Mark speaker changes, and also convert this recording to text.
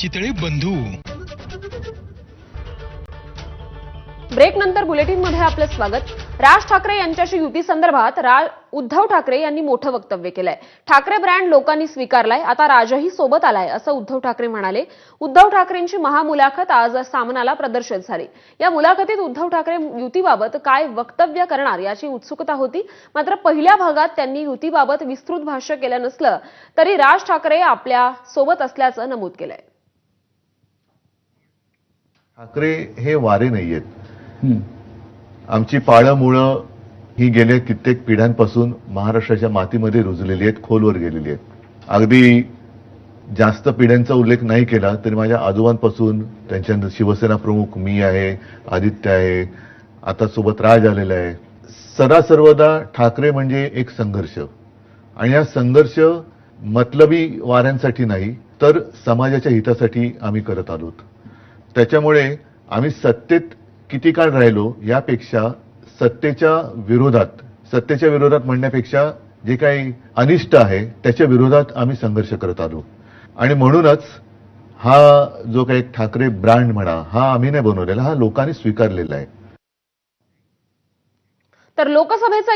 Speaker 1: चितळे बंधू.
Speaker 2: ब्रेक नंतर बुलेटिनमध्ये आपलं स्वागत. राज ठाकरे यांच्याशी युती संदर्भात उद्धव ठाकरे यांनी मोठं वक्तव्य केलंय. ठाकरे ब्रँड लोकांनी स्वीकारलाय आता राजही सोबत आलाय असं उद्धव ठाकरे म्हणाले. उद्धव ठाकरेंची महामुलाखत आज सामनाला प्रदर्शित झाली. या मुलाखतीत उद्धव ठाकरे युतीबाबत काय वक्तव्य करणार याची उत्सुकता होती. मात्र पहिल्या भागात त्यांनी युतीबाबत विस्तृत भाष्य केलं नसलं तरी राज ठाकरे आपल्यासोबत असल्याचं नमूद केलंय.
Speaker 3: ठाकरे हे वारे नाहीयेत. आमची पाळं मुळं ही गेल्या कित्येक पिढ्यांपासून महाराष्ट्राच्या मातीमध्ये रुजलेली आहेत खोलवर गेलेली आहेत. अगदी जास्त पिढ्यांचा उल्लेख नाही केला तरी माझ्या आजोबांपासून त्यांच्यानंतर शिवसेना प्रमुख मी आहे आदित्य आहे आता सोबत राज आलेला आहे. सदा सर्वदा ठाकरे म्हणजे एक संघर्ष. आणि हा संघर्ष मतलबी वाऱ्यांसाठी नाही तर समाजाच्या हितासाठी आम्ही करत आलोत. त्याच्यामुळे आम्ही सत्तेत किती काळ राहिलो यापेक्षा सत्तेच्या विरोधात सत्तेच्या विरोधात म्हणण्यापेक्षा जे काही अनिष्ट आहे त्याच्या विरोधात आम्ही संघर्ष करत आलो. आणि म्हणूनच हा जो काही ठाकरे ब्रँड म्हणा हा आम्ही नाही बनवलेला हा लोकांनी स्वीकारलेला आहे.
Speaker 2: तर लोकसभेचं